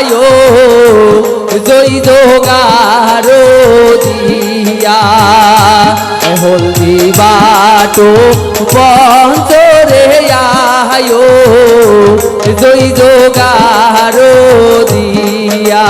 আয়ো জয় জোগারো দিয়া। হলদি বাটো পঞ্চরে আয়ো জয় জোগারো দিয়া।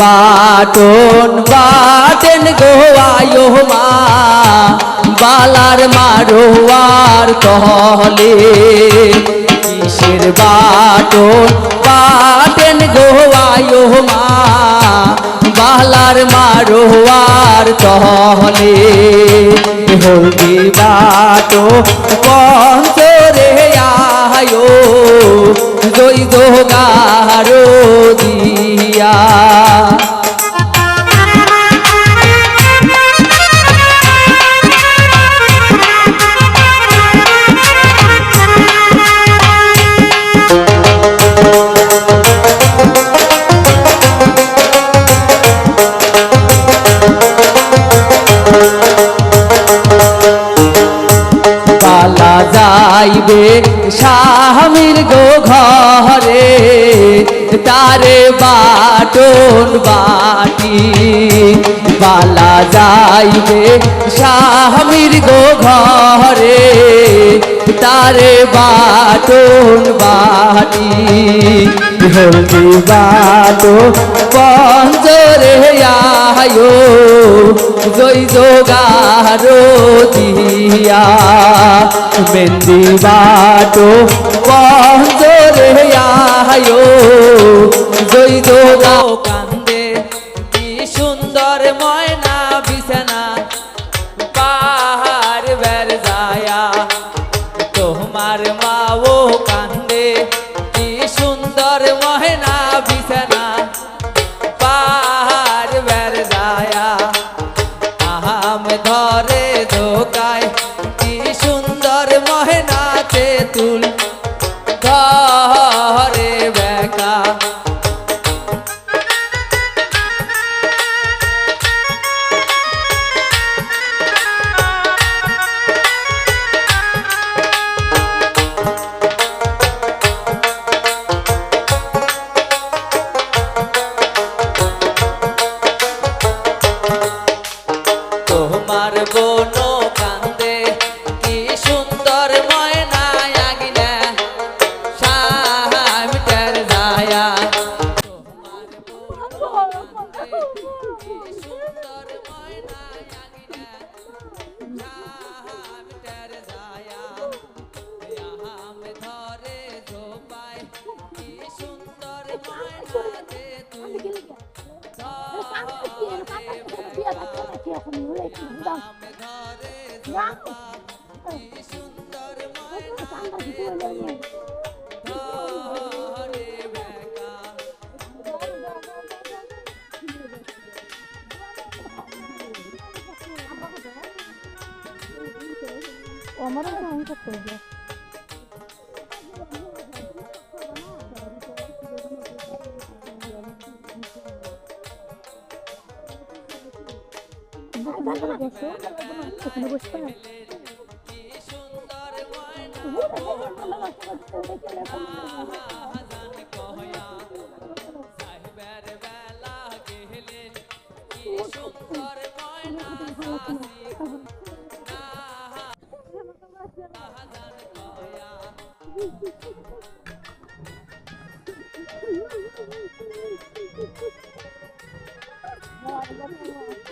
বাটন বাটেন গোয়ায়ো মা। বালার মারোয়ার তহলে কিসের বাটন বাটেন গোয়ায়ো মা। বালার মারোয়ার তহলে হলদি বাটো পঞ্চরে আয়ো। জয় জোগারো যাইবে স্বামীর গো ঘরে, তারে বাটন বাটি। পালা যাইবে স্বামীর গো ঘরে, তারে বাটন বাটি। হলদি বাটো পঞ্জরে আয়ো, জয় জোগারো দিয়া। মেন্দি বাটো পঞ্জরে আয়ো জয় 놀래 진짜 그냥 그냥 엄마랑 혼자 떠요. হয় হবে ওখানে বসতে হবে তোমার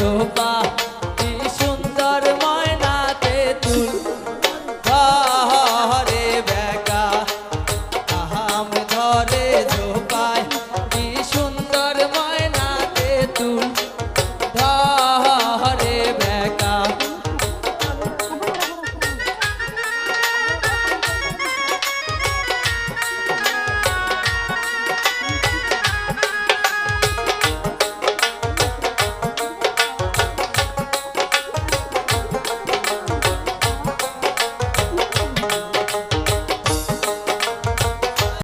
roupa.